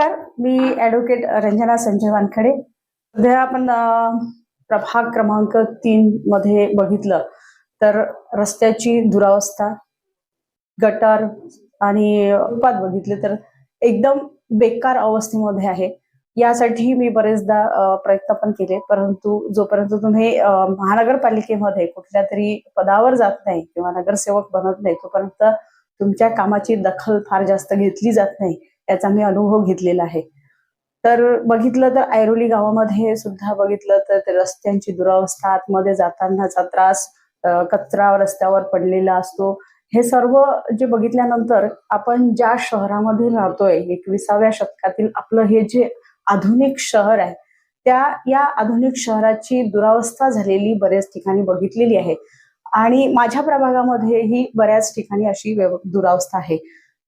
नमस्कार. मी ॲडव्होकेट रंजना संजय वानखडे. सध्या आपण प्रभाग क्रमांक तीन मध्ये बघितलं तर रस्त्याची दुरावस्था गटार आणि फुटपाथ बघितले तर एकदम बेकार अवस्थेमध्ये आहे. यासाठी मी बरेचदा प्रयत्न पण केले. परंतु जोपर्यंत तुम्ही महानगरपालिकेमध्ये कुठल्या तरी पदावर जात नाही किंवा नगरसेवक बनत नाही तोपर्यंत तुमच्या कामाची दखल फार जास्त घेतली जात नाही. याचा मी अनुभव घेतलेला आहे. तर बघितलं तर ऐरोली गावामध्ये सुद्धा बघितलं तर रस्त्यांची दुरावस्था आतमध्ये जातानाचा त्रास कचरा रस्त्यावर पडलेला असतो. हे सर्व जे बघितल्यानंतर आपण ज्या शहरामध्ये राहतोय एकविसाव्या शतकातील आपलं हे जे आधुनिक शहर आहे त्या या आधुनिक शहराची दुरावस्था झालेली बऱ्याच ठिकाणी बघितलेली आहे. आणि माझ्या प्रभागामध्ये ही बऱ्याच ठिकाणी अशी दुरावस्था आहे.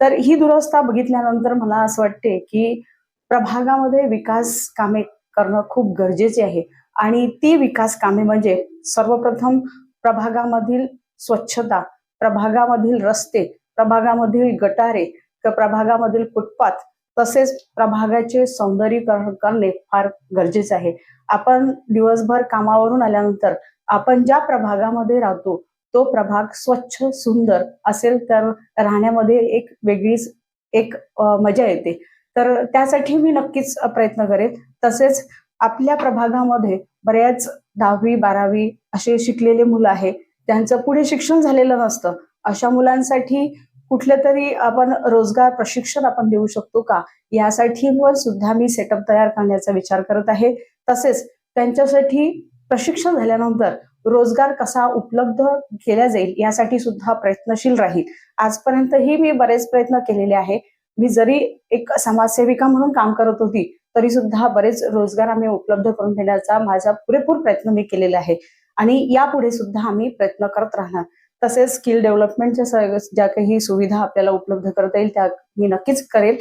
तर ही दुरवस्था बघितल्यानंतर मला असं वाटते की प्रभागामध्ये विकास कामे करणं खूप गरजेचे आहे. आणि ती विकास कामे म्हणजे सर्वप्रथम प्रभागामधील स्वच्छता प्रभागामधील रस्ते प्रभागामधील गटारे प्रभागामधील फुटपाथ तसेच प्रभागाचे सौंदर्यीकरण करणे फार गरजेचे आहे. आपण दिवसभर कामावरून आल्यानंतर आपण ज्या प्रभागामध्ये राहतो तो प्रभाग स्वच्छ सुंदर असेल तर राहण्यामध्ये एक वेगळीच एक मजा येते. तर त्यासाठी मी नक्कीच प्रयत्न करेन. तसेच आपल्या प्रभागामध्ये बऱ्याच दहावी बारावी असे शिकलेले मुलं आहे त्यांचं पुढे शिक्षण झालेलं नसतं. अशा मुलांसाठी कुठलं तरी आपण रोजगार प्रशिक्षण आपण देऊ शकतो का? यासाठी वर सुद्धा मी सेटअप तयार करण्याचा विचार करत आहे. तसेच त्यांच्यासाठी प्रशिक्षण झाल्यानंतर रोजगार कसा उपलब्ध केला जाईल यासाठी सुद्धा प्रयत्नशील राहील. आजपर्यंतही मी बरेच प्रयत्न केलेले आहे. मी जरी एक समाजसेविका म्हणून काम करत होती तरी सुद्धा बरेच रोजगार आम्ही उपलब्ध करून देण्याचा माझा पुरेपूर प्रयत्न मी केलेला आहे. आणि यापुढे सुद्धा आम्ही प्रयत्न करत राहणार. तसेच स्किल डेव्हलपमेंटच्या ज्या काही सुविधा आपल्याला उपलब्ध करता येईल त्या मी नक्कीच करेल.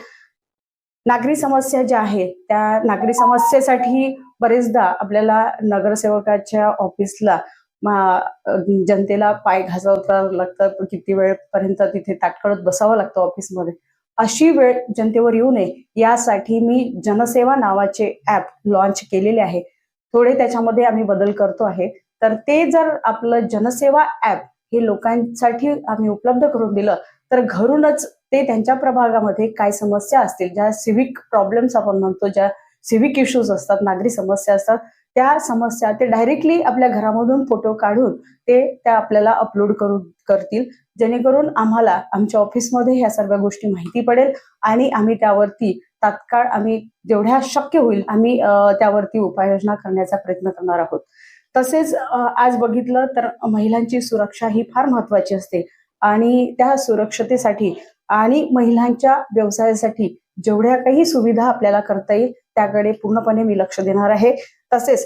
नागरी समस्या ज्या आहेत त्या नागरी समस्येसाठी बरेचदा आपल्याला नगरसेवकाच्या ऑफिसला जनतेला पाय घासवता लागतं किती वेळपर्यंत तिथे ताटकळत बसावं लागतं ऑफिसमध्ये? अशी वेळ जनतेवर येऊ नये. यासाठी मी जनसेवा नावाचे ऍप लॉन्च केलेले आहे. थोडे त्याच्यामध्ये आम्ही बदल करतो आहे. तर ते जर आपलं जनसेवा ऍप हे लोकांसाठी आम्ही उपलब्ध करून दिलं तर घरूनच ते त्यांच्या प्रभागामध्ये काय समस्या असतील ज्या सिव्हिक प्रॉब्लेम्स आपण म्हणतो ज्या सिव्हिक इश्यूज असतात नागरी समस्या असतात त्या समस्या ते डायरेक्टली आपल्या घरामधून फोटो काढून ते त्या आपल्याला अपलोड करू करतील. जेणेकरून आम्हाला आमच्या ऑफिसमध्ये ह्या सर्व गोष्टी माहिती पडेल आणि आम्ही त्यावरती तात्काळ आम्ही जेवढ्या शक्य होईल आम्ही त्यावरती उपाययोजना करण्याचा प्रयत्न करणार आहोत. तसेच आज बघितलं तर महिलांची सुरक्षा ही फार महत्वाची असते आणि त्या सुरक्षतेसाठी आणि महिलांच्या व्यवसायासाठी जेवढ्या काही सुविधा आपल्याला करता येईल त्याकडे पूर्णपणे मी लक्ष देणार आहे. तसेच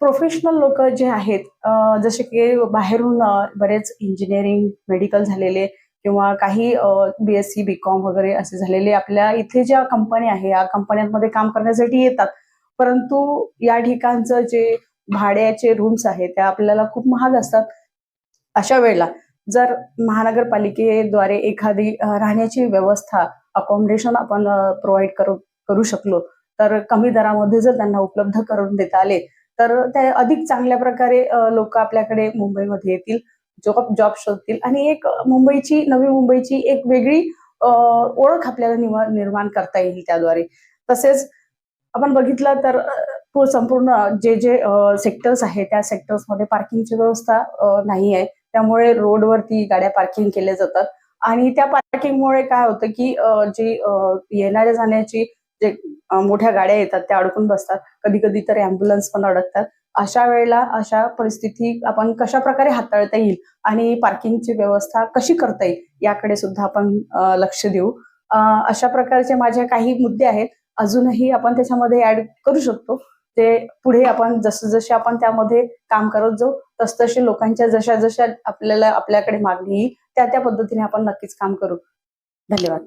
प्रोफेशनल लोक जे आहेत जसे की बाहेरून बरेच इंजिनिअरिंग मेडिकल झालेले किंवा काही B S C B Com वगैरे असे झालेले आपल्या इथे ज्या कंपन्या आहे या कंपन्यांमध्ये काम करण्यासाठी येतात. परंतु या ठिकाणचं जे भाड्याचे रूम्स आहेत त्या आपल्याला खूप महाग असतात. अशा वेळेला जर महानगरपालिकेद्वारे एखादी राहण्याची व्यवस्था अकॉमोडेशन आपण प्रोव्हाइड करू करू शकलो. तर कमी दरामध्ये जर त्यांना उपलब्ध करून देता आले तर ते अधिक चांगल्या प्रकारे लोक आपल्याकडे मुंबईमध्ये येतील जॉब जॉब शोधतील. आणि एक मुंबईची नवी मुंबईची एक वेगळी ओळख आपल्याला निर्माण करता येईल त्याद्वारे. तसेच आपण बघितलं तर संपूर्ण जे जे सेक्टर्स आहेत त्या सेक्टर्समध्ये पार्किंगची व्यवस्था नाही आहे त्यामुळे रोडवरती गाड्या पार्किंग केल्या जातात. आणि त्या पार्किंगमुळे काय होतं की जी येणाऱ्या जाण्याची जे मोठ्या गाड्या येतात त्या अडकून बसतात. कधी कधी तर अँब्युलन्स पण अडकतात. अशा वेळेला अशा परिस्थिती आपण कशा प्रकारे हाताळता येईल आणि पार्किंगची व्यवस्था कशी करता येईल याकडे सुद्धा आपण लक्ष देऊ. अशा प्रकारचे माझे काही मुद्दे आहेत. अजूनही आपण त्याच्यामध्ये ऍड करू शकतो. ते पुढे आपण जसं जसे आपण त्यामध्ये काम करत जाऊ तसतसे लोकांच्या जशा जशा आपल्याला आपल्याकडे मागणी येईल. त्या त्या पद्धतीने आपण नक्कीच काम करू. धन्यवाद.